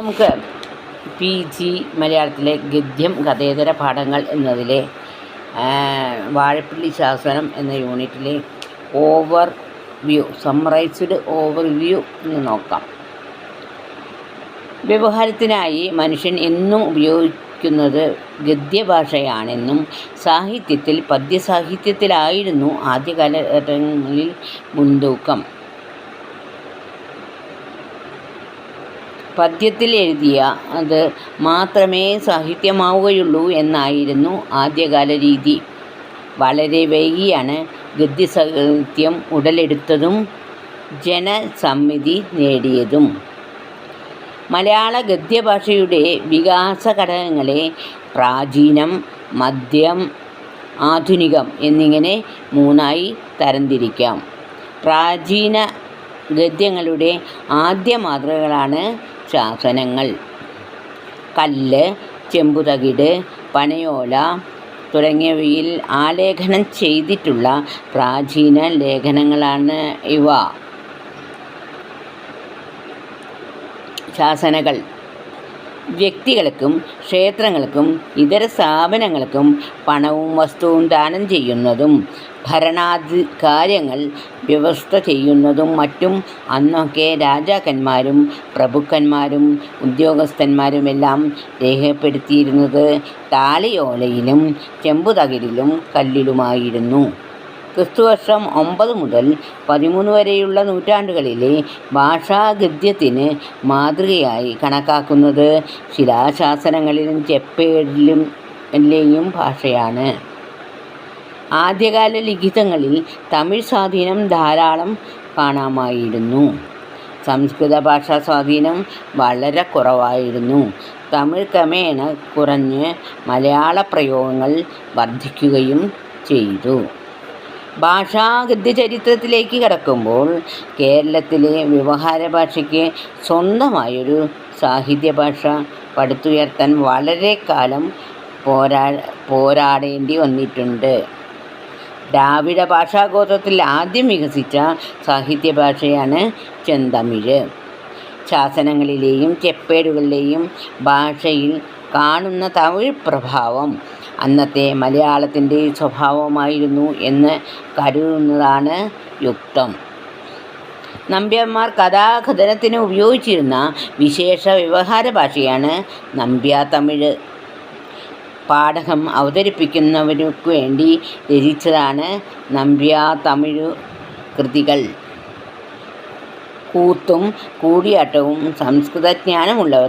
നമുക്ക് P G മലയാളത്തിലെ ഗദ്യം കഥേതര പാഠങ്ങൾ എന്നതിലെ വാഴപ്പിള്ളി ശാസനം എന്ന യൂണിറ്റിലെ overview summarised overview എന്ന് നോക്കാം. വ്യവഹാരത്തിനായി മനുഷ്യൻ എന്നും ഉപയോഗിക്കുന്നത് ഗദ്യഭാഷയാണെന്നും സാഹിത്യത്തിൽ പദ്യസാഹിത്യത്തിലായിരുന്നു ആദ്യകാലഘട്ടങ്ങളിൽ മുൻതൂക്കം. പദ്യത്തിൽ എഴുതിയ അത് മാത്രമേ സാഹിത്യമാവുകയുള്ളൂ എന്നായിരുന്നു ആദ്യകാല രീതി. വളരെ വൈകിയാണ് ഗദ്യസാഹിത്യം ഉടലെടുത്തതും ജനസമ്മിതി നേടിയതും. മലയാള ഗദ്യഭാഷയുടെ വികാസ ഘടകങ്ങളെ പ്രാചീനം മദ്യം ആധുനികം എന്നിങ്ങനെ മൂന്നായി തരംതിരിക്കാം. പ്രാചീന ഗദ്യങ്ങളുടെ ആദ്യ മാതൃകകളാണ് ശാസനങ്ങൾ. കല്ല് ചെമ്പുതകിട് പനയോല തുടങ്ങിയവയിൽ ആലേഖനം ചെയ്തിട്ടുള്ള പ്രാചീന ലേഖനങ്ങളാണ് ഇവ. ശാസനകൾ. വ്യക്തികൾക്കും ക്ഷേത്രങ്ങൾക്കും ഇതര സ്ഥാപനങ്ങൾക്കും പണവും വസ്തുവും ദാനം ചെയ്യുന്നതും ഭരണാധികാര്യങ്ങൾ വ്യവസ്ഥ ചെയ്യുന്നതും മറ്റും അന്നൊക്കെ രാജാക്കന്മാരും പ്രഭുക്കന്മാരും ഉദ്യോഗസ്ഥന്മാരുമെല്ലാം രേഖപ്പെടുത്തിയിരുന്നത് താളിയോലയിലും ചെമ്പുതകിടിലും കല്ലിലുമായിരുന്നു. ക്രിസ്തുവർഷം ഒമ്പത് മുതൽ പതിമൂന്ന് വരെയുള്ള നൂറ്റാണ്ടുകളിലെ ഭാഷാഗദ്യത്തിന് മാതൃകയായി കണക്കാക്കുന്നത് ശിലാശാസനങ്ങളിലും ചെപ്പേടിലും ലെയും ഭാഷയാണ്. ആദ്യകാല ലിഖിതങ്ങളിൽ തമിഴ് സ്വാധീനം ധാരാളം കാണാമായിരുന്നു. സംസ്കൃത ഭാഷാ സ്വാധീനം വളരെ കുറവായിരുന്നു. തമിഴ് ക്രമേണ കുറഞ്ഞ് മലയാള പ്രയോഗങ്ങൾ വർദ്ധിക്കുകയും ചെയ്തു. ഭാഷാഗദ്യ ചരിത്രത്തിലേക്ക് കടക്കുമ്പോൾ കേരളത്തിലെ വ്യവഹാര ഭാഷയ്ക്ക് സ്വന്തമായൊരു സാഹിത്യ ഭാഷ പടുത്തുയർത്താൻ വളരെ കാലം പോരാ പോരാടേണ്ടി വന്നിട്ടുണ്ട്. ദ്രാവിഡ ഭാഷാഗോത്രത്തിൽ ആദ്യം വികസിച്ച സാഹിത്യ ഭാഷയാണ് ചെന്തമിഴ്. ശാസനങ്ങളിലെയും ചെപ്പേടുകളിലെയും ഭാഷയിൽ കാണുന്ന തമിഴ് പ്രഭാവം അന്നത്തെ മലയാളത്തിന്റെ സ്വഭാവമായിരുന്നു എന്ന് കരുതുന്നതാണ് യുക്തം. നമ്പ്യാന്മാർ കഥാകഥനത്തിന് ഉപയോഗിച്ചിരുന്ന വിശേഷ വ്യവഹാര ഭാഷയാണ് നമ്പ്യ തമിഴ്. പാഠകം അവതരിപ്പിക്കുന്നവർക്ക് വേണ്ടി രചിച്ചതാണ് നമ്പ്യ തമിഴ് കൃതികൾ. കൂത്തും കൂടിയാട്ടവും സംസ്കൃതജ്ഞാനമുള്ളവർ